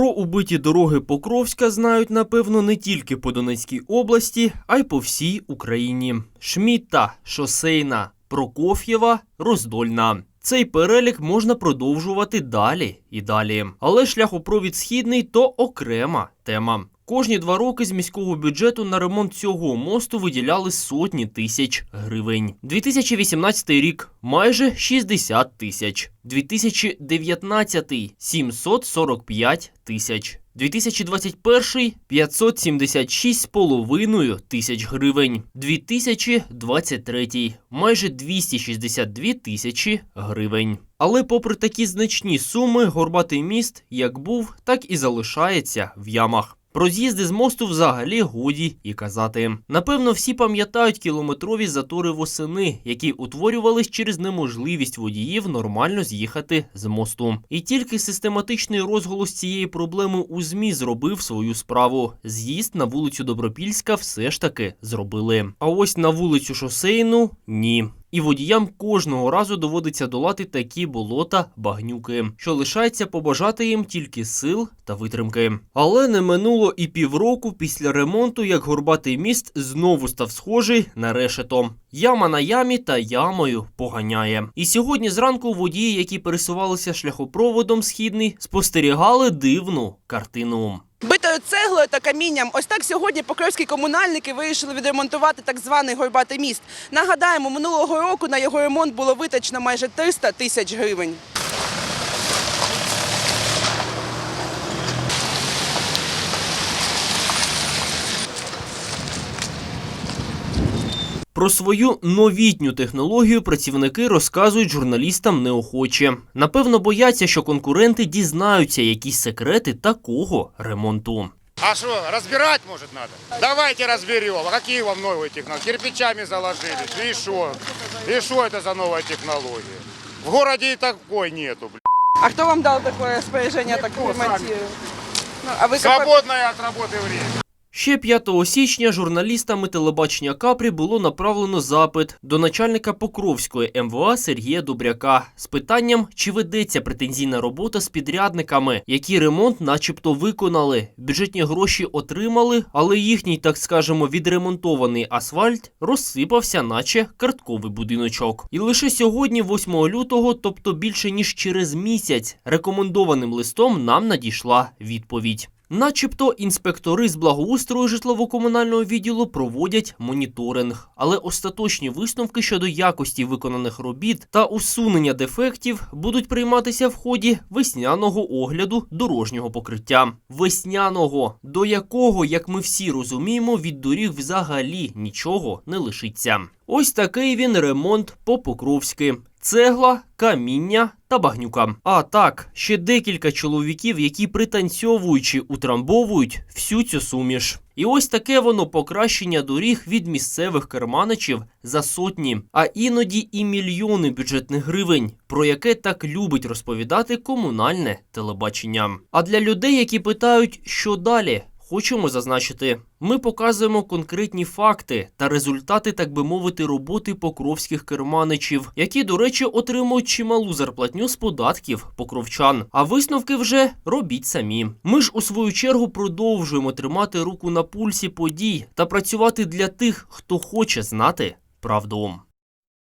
Про убиті дороги Покровська знають, напевно, не тільки по Донецькій області, а й по всій Україні. Шмітта, Шосейна, Прокоф'єва, Роздольна. Цей перелік можна продовжувати далі і далі. Але шляхопровід східний то окрема тема. Кожні два роки з міського бюджету на ремонт цього мосту виділяли сотні тисяч гривень. 2018 рік майже 60 тисяч. 2019 – 745 тисяч. 2021 – 576,5 тисяч гривень. 2023 – майже 262 тисячі гривень. Але попри такі значні суми, горбатий міст як був, так і залишається в ямах. Про з'їзди з мосту взагалі годі і казати. Напевно, всі пам'ятають кілометрові затори восени, які утворювались через неможливість водіїв нормально з'їхати з мосту. І тільки систематичний розголос цієї проблеми у ЗМІ зробив свою справу. З'їзд на вулицю Добропільська все ж таки зробили. А ось на вулицю Шосейну ні. І водіям кожного разу доводиться долати такі болота багнюки, що лишається побажати їм тільки сил та витримки. Але не минуло і півроку після ремонту, як горбатий міст знову став схожий на решето. Яма на ямі та ямою поганяє. І сьогодні зранку водії, які пересувалися шляхопроводом східний, спостерігали дивну картину. Цеглою та камінням. Ось так сьогодні покровські комунальники вирішили відремонтувати так званий горбатий міст. Нагадаємо, минулого року на його ремонт було витрачено майже 300 тисяч гривень. Про свою новітню технологію працівники розказують журналістам неохоче. Напевно, бояться, що конкуренти дізнаються якісь секрети такого ремонту. А что, разбирать может надо? Давайте разберем. А какие вам новые технологии? Кирпичами заложили. И что? И что это за новая технология? В городе и такой нету, блин. А хто вам дав таке розпорядження так Ніхто, ремонтувати? Ну, а ви Свободное от работы время. Ще 5 січня журналістами телебачення Капрі було направлено запит до начальника Покровської МВА Сергія Добряка з питанням, чи ведеться претензійна робота з підрядниками, які ремонт, начебто, виконали. Бюджетні гроші отримали, але їхній, так скажемо, відремонтований асфальт розсипався, наче картковий будиночок. І лише сьогодні, 8 лютого, тобто більше ніж через місяць, рекомендованим листом нам надійшла відповідь. Начебто інспектори з благоустрою житлово-комунального відділу проводять моніторинг, але остаточні висновки щодо якості виконаних робіт та усунення дефектів будуть прийматися в ході весняного огляду дорожнього покриття. Весняного, до якого, як ми всі розуміємо, від доріг взагалі нічого не лишиться. Ось такий він ремонт по Покровськи. Цегла, каміння та багнюка. А так, ще декілька чоловіків, які пританцьовуючи утрамбовують всю цю суміш. І ось таке воно покращення доріг від місцевих керманичів за сотні, а іноді і мільйони бюджетних гривень, про яке так любить розповідати комунальне телебачення. А для людей, які питають, що далі. Хочемо зазначити, ми показуємо конкретні факти та результати, так би мовити, роботи покровських керманичів, які, до речі, отримують чималу зарплатню з податків покровчан. А висновки вже робіть самі. Ми ж у свою чергу продовжуємо тримати руку на пульсі подій та працювати для тих, хто хоче знати правду.